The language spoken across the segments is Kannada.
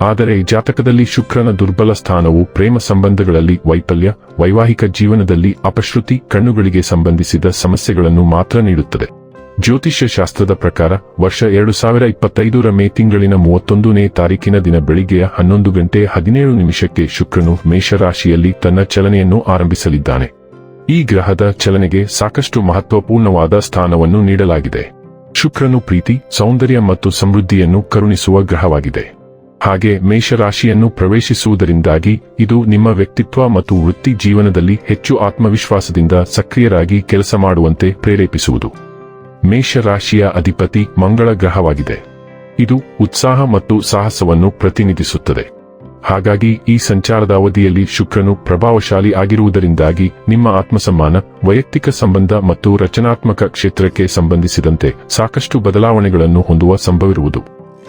ಆದರೆ ಜಾತಕದಲ್ಲಿ ಶುಕ್ರನ ದುರ್ಬಲ ಸ್ಥಾನವು ಪ್ರೇಮ ಸಂಬಂಧಗಳಲ್ಲಿ ವೈಫಲ್ಯ, ವೈವಾಹಿಕ ಜೀವನದಲ್ಲಿ ಅಪಶ್ರುತಿ, ಕಣ್ಣುಗಳಿಗೆ ಸಂಬಂಧಿಸಿದ ಸಮಸ್ಯೆಗಳನ್ನು ಮಾತ್ರ ನೀಡುತ್ತದೆ. ಜ್ಯೋತಿಷ್ಯ ಶಾಸ್ತ್ರದ ಪ್ರಕಾರ, ವರ್ಷ ಎರಡು ಸಾವಿರ ಇಪ್ಪತ್ತೈದರ ಮೇ ತಿಂಗಳಿನ ಮೂವತ್ತೊಂದನೇ ತಾರೀಕಿನ ದಿನ ಬೆಳಿಗ್ಗೆಯ ಹನ್ನೊಂದು ಗಂಟೆ ಹದಿನೇಳು ನಿಮಿಷಕ್ಕೆ ಶುಕ್ರನು ಮೇಷರಾಶಿಯಲ್ಲಿ ತನ್ನ ಚಲನೆಯನ್ನು ಆರಂಭಿಸಲಿದ್ದಾನೆ. ಈ ಗ್ರಹದ ಚಲನೆಗೆ ಸಾಕಷ್ಟು ಮಹತ್ವಪೂರ್ಣವಾದ ಸ್ಥಾನವನ್ನು ನೀಡಲಾಗಿದೆ. ಶುಕ್ರನು ಪ್ರೀತಿ, ಸೌಂದರ್ಯ ಮತ್ತು ಸಮೃದ್ಧಿಯನ್ನು ಕರುಣಿಸುವ ಗ್ರಹವಾಗಿದೆ. ಹಾಗೆ ಮೇಷರಾಶಿಯನ್ನು ಪ್ರವೇಶಿಸುವುದರಿಂದಾಗಿ ಇದು ನಿಮ್ಮ ವ್ಯಕ್ತಿತ್ವ ಮತ್ತು ವೃತ್ತಿ ಜೀವನದಲ್ಲಿ ಹೆಚ್ಚು ಆತ್ಮವಿಶ್ವಾಸದಿಂದ ಸಕ್ರಿಯರಾಗಿ ಕೆಲಸ ಮಾಡುವಂತೆ ಪ್ರೇರೇಪಿಸುವುದು. ಮೇಷರಾಶಿಯ ಅಧಿಪತಿ ಮಂಗಳ ಗ್ರಹವಾಗಿದೆ. ಇದು ಉತ್ಸಾಹ ಮತ್ತು ಸಾಹಸವನ್ನು ಪ್ರತಿನಿಧಿಸುತ್ತದೆ. ಹಾಗಾಗಿ ಈ ಸಂಚಾರದ ಅವಧಿಯಲ್ಲಿ ಶುಕ್ರನು ಪ್ರಭಾವಶಾಲಿ ಆಗಿರುವುದರಿಂದಾಗಿ ನಿಮ್ಮ ಆತ್ಮಸಮ್ಮಾನ, ವೈಯಕ್ತಿಕ ಸಂಬಂಧ ಮತ್ತು ರಚನಾತ್ಮಕ ಕ್ಷೇತ್ರಕ್ಕೆ ಸಂಬಂಧಿಸಿದಂತೆ ಸಾಕಷ್ಟು ಬದಲಾವಣೆಗಳನ್ನು ಹೊಂದುವ ಸಂಭವಿರುವುದು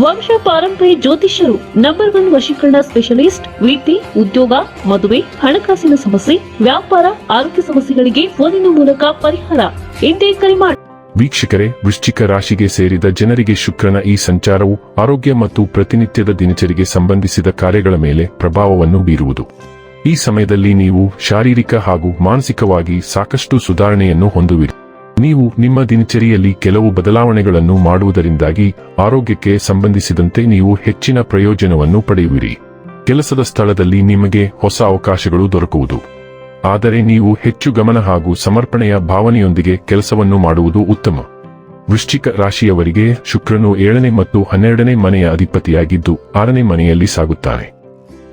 ವಂಶ ಪಾರಂಪರ್ಯ ಜ್ಯೋತಿಷ್ಯರು ನಂಬರ್ ಒನ್ ವಶೀಕರಣ ಸ್ಪೆಷಲಿಸ್ಟ್ ವೀತಿ ಉದ್ಯೋಗ, ಮದುವೆ, ಹಣಕಾಸಿನ ಸಮಸ್ಯೆ, ವ್ಯಾಪಾರ, ಆರೋಗ್ಯ ಸಮಸ್ಯೆಗಳಿಗೆ ಫೋನಿನ ಮೂಲಕ ಪರಿಹಾರ. ಎಂದೇ ಕರೆ ಮಾಡಿ ವೀಕ್ಷಕರೇ, ವೃಶ್ಚಿಕ ರಾಶಿಗೆ ಸೇರಿದ ಜನರಿಗೆ ಶುಕ್ರನ ಈ ಸಂಚಾರವು ಆರೋಗ್ಯ ಮತ್ತು ಪ್ರತಿನಿತ್ಯದ ದಿನಚರಿಗೆ ಸಂಬಂಧಿಸಿದ ಕಾರ್ಯಗಳ ಮೇಲೆ ಪ್ರಭಾವವನ್ನು ಬೀರುವುದು. ಈ ಸಮಯದಲ್ಲಿ ನೀವು ಶಾರೀರಿಕ ಹಾಗೂ ಮಾನಸಿಕವಾಗಿ ಸಾಕಷ್ಟು ಸುಧಾರಣೆಯನ್ನು ಹೊಂದುವಿರಿ. ನೀವು ನಿಮ್ಮ ದಿನಚರಿಯಲ್ಲಿ ಕೆಲವು ಬದಲಾವಣೆಗಳನ್ನು ಮಾಡುವುದರಿಂದಾಗಿ ಆರೋಗ್ಯಕ್ಕೆ ಸಂಬಂಧಿಸಿದಂತೆ ನೀವು ಹೆಚ್ಚಿನ ಪ್ರಯೋಜನವನ್ನು ಪಡೆಯುವಿರಿ. ಕೆಲಸದ ಸ್ಥಳದಲ್ಲಿ ನಿಮಗೆ ಹೊಸ ಅವಕಾಶಗಳು ದೊರಕುವುದು. ಆದರೆ ನೀವು ಹೆಚ್ಚು ಗಮನ ಹಾಗೂ ಸಮರ್ಪಣೆಯ ಭಾವನೆಯೊಂದಿಗೆ ಕೆಲಸವನ್ನು ಮಾಡುವುದು ಉತ್ತಮ. ವೃಶ್ಚಿಕ ರಾಶಿಯವರಿಗೆ ಶುಕ್ರನು ಏಳನೇ ಮತ್ತು ಹನ್ನೆರಡನೇ ಮನೆಯ ಅಧಿಪತಿಯಾಗಿದ್ದು ಆರನೇ ಮನೆಯಲ್ಲಿ ಸಾಗುತ್ತಾನೆ.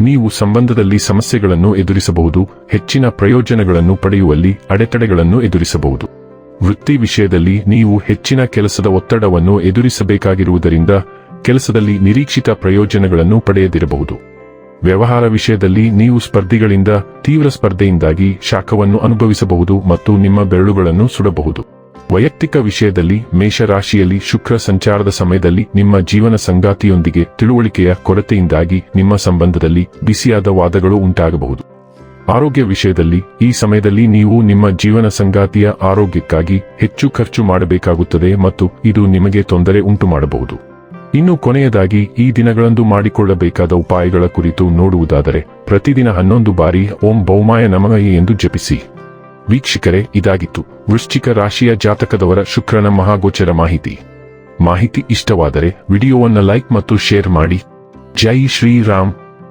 ನೀವು ಸಂಬಂಧದಲ್ಲಿ ಸಮಸ್ಯೆಗಳನ್ನು ಎದುರಿಸಬಹುದು, ಹೆಚ್ಚಿನ ಪ್ರಯೋಜನಗಳನ್ನು ಪಡೆಯುವಲ್ಲಿ ಅಡೆತಡೆಗಳನ್ನು ಎದುರಿಸಬಹುದು. ವೃತ್ತಿ ವಿಷಯದಲ್ಲಿ ನೀವು ಹೆಚ್ಚಿನ ಕೆಲಸದ ಒತ್ತಡವನ್ನು ಎದುರಿಸಬೇಕಾಗಿರುವುದರಿಂದ ಕೆಲಸದಲ್ಲಿ ನಿರೀಕ್ಷಿತ ಪ್ರಯೋಜನಗಳನ್ನು ಪಡೆಯದಿರಬಹುದು. ವ್ಯವಹಾರ ವಿಷಯದಲ್ಲಿ ನೀವು ಸ್ಪರ್ಧಿಗಳಿಂದ, ತೀವ್ರ ಸ್ಪರ್ಧೆಯಿಂದಾಗಿ ಶಾಖವನ್ನು ಅನುಭವಿಸಬಹುದು ಮತ್ತು ನಿಮ್ಮ ಬೆರಳುಗಳನ್ನು ಸುಡಬಹುದು. ವೈಯಕ್ತಿಕ ವಿಷಯದಲ್ಲಿ ಮೇಷರಾಶಿಯಲ್ಲಿ ಶುಕ್ರ ಸಂಚಾರದ ಸಮಯದಲ್ಲಿ ನಿಮ್ಮ ಜೀವನ ಸಂಗಾತಿಯೊಂದಿಗೆ ತಿಳುವಳಿಕೆಯ ಕೊರತೆಯಿಂದಾಗಿ ನಿಮ್ಮ ಸಂಬಂಧದಲ್ಲಿ ಬಿಸಿಯಾದ ವಾದಗಳು ಉಂಟಾಗಬಹುದು. ಆರೋಗ್ಯ ವಿಷಯದಲ್ಲಿ ಈ ಸಮಯದಲ್ಲಿ ನೀವು ನಿಮ್ಮ ಜೀವನ ಸಂಗಾತಿಯ ಆರೋಗ್ಯಕ್ಕಾಗಿ ಹೆಚ್ಚು ಖರ್ಚು ಮಾಡಬೇಕಾಗುತ್ತದೆ ಮತ್ತು ಇದು ನಿಮಗೆ ತೊಂದರೆ ಉಂಟು ಮಾಡಬಹುದು. ಇನ್ನು ಕೊನೆಯದಾಗಿ, ಈ ದಿನಗಳಂದು ಮಾಡಿಕೊಳ್ಳಬೇಕಾದ ಉಪಾಯಗಳ ಕುರಿತು ನೋಡುವುದಾದರೆ, ಪ್ರತಿದಿನ ಹನ್ನೊಂದು ಬಾರಿ ಓಂ ಬೌಮಾಯ ನಮಃ ಎಂದು ಜಪಿಸಿ. ವೀಕ್ಷಕರೇ, ಇದಾಗಿತ್ತು. ವೃಶ್ಚಿಕ ರಾಶಿಯ ಜಾತಕದವರ ಶುಕ್ರನ ಮಹಾಗೋಚರ ಮಾಹಿತಿ. ಮಾಹಿತಿ ಇಷ್ಟವಾದರೆ, ವಿಡಿಯೋವನ್ನು ಲೈಕ್ ಮತ್ತು ಶೇರ್ ಮಾಡಿ. ಜೈ ಶ್ರೀರಾಮ್.